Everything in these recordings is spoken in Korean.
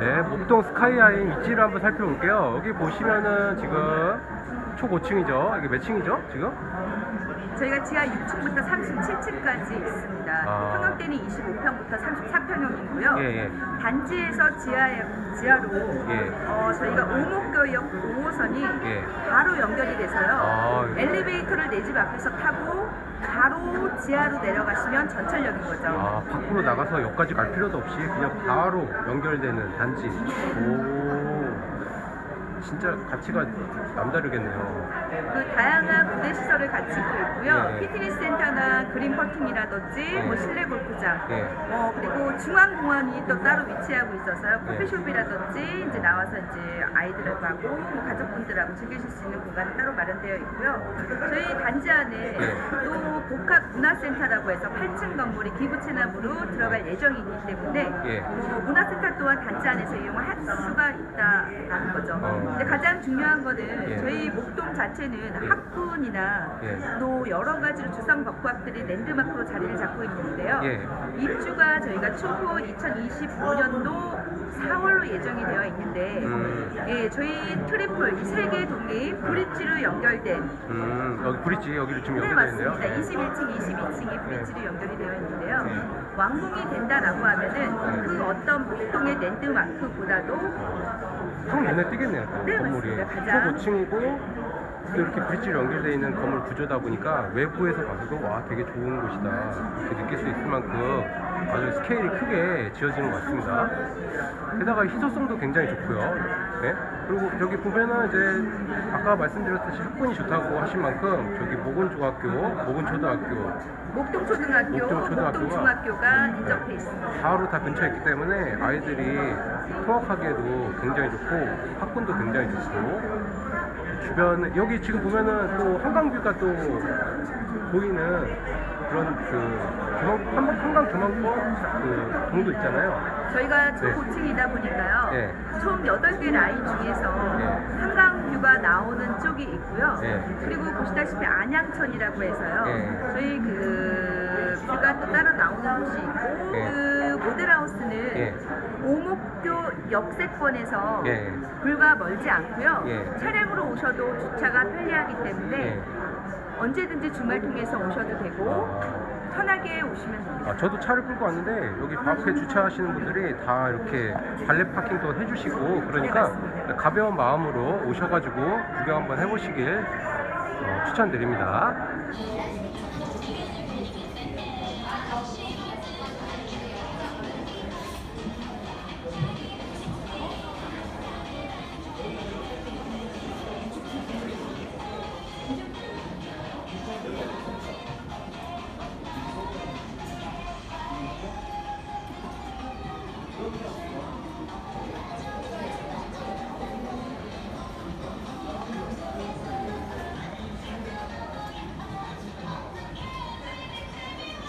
네, 목동 스카이아인 입지를 한번 살펴볼게요. 여기 보시면은 지금 초고층이죠. 이게 몇 층이죠? 지금? 저희가 지하 6층부터 37층까지 있습니다. 아. 평형대는 25평부터 34평형이고요. 예, 예. 단지에서 지하에, 지하로 예. 어, 저희가 오목교역 5호선이 예. 바로 연결이 돼서요. 아, 예. 엘리베이터를 내 집 앞에서 타고 바로 지하로 내려가시면 전철역인 거죠. 아, 밖으로 나가서 역까지 갈 필요도 없이 그냥 바로 연결되는 단지. 오. 진짜 가치가 남다르겠네요. 그 다양한 부대 시설을 갖추고 있고요. 네. 피트니스 센터나 그린 퍼팅이라든지 네. 뭐 실내 골프장, 네. 어 그리고 중앙공원이 또 따로 위치하고 있어서요. 네. 커피숍이라든지 이제 나와서 이제 아이들하고 뭐 가족분들하고 즐기실 수 있는 공간이 따로 마련되어 있고요. 저희 단지 안에 네. 또 복합 문화센터라고 해서 8층 건물이 기부 체납으로 들어갈 예정이기 때문에 예. 뭐 문화센터 또한 단지 안에서 이용할 수가 있다라는 거죠. 어. 근데 가장 중요한 거는 예. 저희 목동 자체는 학군이나 예. 또 여러 가지로 주상 덕후학들이 랜드마크로 자리를 잡고 있는데요. 예. 입주가 저희가 초보 2025년도 4월로 예정이 되어 있는데 음. 예, 저희 트리플 세개 동이 브릿지로 연결된 음, 여기 브릿지 여기로 지금 네 연결되어 있네요. 맞습니다. 21층, 22층이 브릿지로 연결이 되어 있는데요. 네. 완공이 된다라고 하면은 그 어떤 목동의 랜드마크보다도 형 눈에 띄겠네요. 네, 건물이 초고층이고 또 이렇게 브릿지로 연결되어 있는 건물 구조다 보니까 외부에서 봐도 와 되게 좋은 곳이다 이렇게 느낄 수 있을 만큼 아주 스케일이 크게 지어지는 것 같습니다. 게다가 희소성도 굉장히 좋고요. 네. 그리고 저기 보면은 이제 아까 말씀드렸듯이 학군이 좋다고 하신 만큼 저기 모곤중학교, 모곤초등학교 목동초등학교, 목동초등학교가- 목동중학교가 인접해 있습니다. 바로 다 근처에 있기 때문에 아이들이 통학하기에도 굉장히 좋고 학군도 굉장히 좋고 주변 여기 지금 보면은 또 한강뷰가 또 보이는 그런 그 조망 한강, 한강 조망권 그 동도 있잖아요. 저희가 네. 초고층이다 보니까요. 네. 총 8개 라인 중에서 네. 한강 뷰가 나오는 쪽이 있고요. 네. 그리고 보시다시피 안양천이라고 해서요. 네. 저희 그 뷰가 또 따로 나오는 곳이 있고 네. 그 모델하우스는 네. 오목교 역세권에서 예. 불과 멀지 않고요. 예. 차량으로 오셔도 주차가 편리하기 때문에 예. 언제든지 주말 통해서 오셔도 되고 편하게 오시면 됩니다. 아, 저도 차를 끌고 왔는데 여기 앞에 주차하시는 분들이 다 이렇게 발레 파킹도 해주시고 그러니까 네. 가벼운 마음으로 오셔가지고 구경 한번 해보시길 어, 추천드립니다.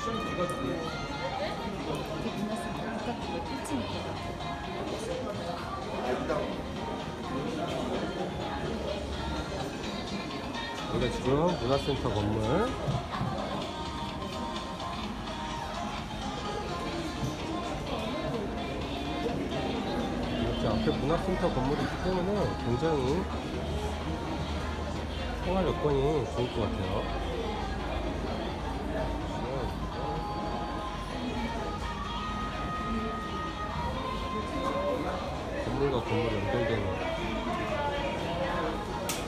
여기가 지금 문화센터 건물. 이렇게 앞에 문화센터 건물이 있기 때문에 굉장히 생활 여건이 좋을 것 같아요. 건물이 연결되는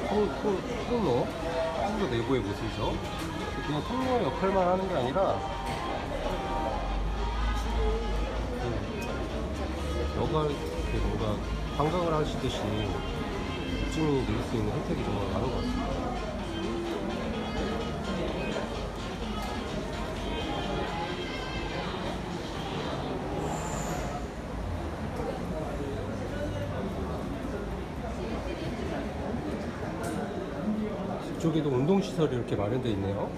통, 통, 통로, 통로 내부의 모습이죠. 그냥 통로 역할만 하는 게 아니라 그 여가 이렇게 뭔가 관광을 하시듯이 입주민이 누릴 수 있는 혜택이 정말 많은 것 같습니 이쪽에도 운동시설이 이렇게 마련되어 있네요.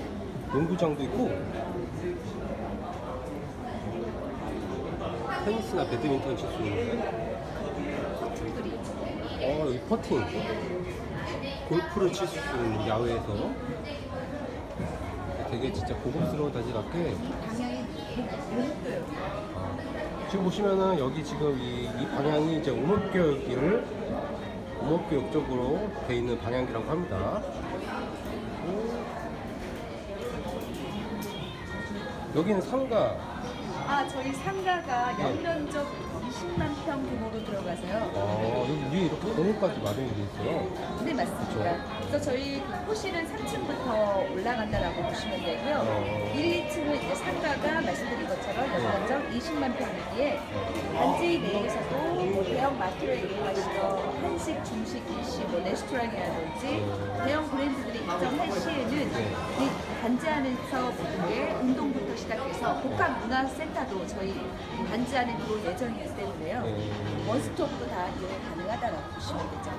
농구장도 있고, 테니스나 배드민턴 칠 수 있는, 어, 여기 퍼팅, 골프를 칠 수 있는 야외에서. 되게 진짜 고급스러운 단지 같게 아, 지금 보시면은 여기 지금 이, 이 방향이 이제 오목교역을 오목교역 쪽으로 돼 있는 방향이라고 합니다. 여기는 상가. 아, 저희 상가가 네. 연면적 20만 평 규모로 들어가서요. 어, 여기 이렇게 건물까지 마련이 돼 있어요. 네, 맞습니다. 그래서 저희 호실은 3층부터 올라간다라고 보시면 되고요. 어. 1, 2층은 이제 상가가 말씀드린 것처럼 연면적 20만 평이기에 단지 내에서도 뭐 대형 마트를 이용하시던 한식, 중식, 일식, 뭐 레스토랑이라든지 대형 브랜드들이 입점할 시에는 이 단지 안에서 모든 게 시작해서 복합 문화센터도 저희 단지 안에 들어올 예정이기 때문에요. 네. 원스톱으로 다 이용 가능하다고 보시면 되죠.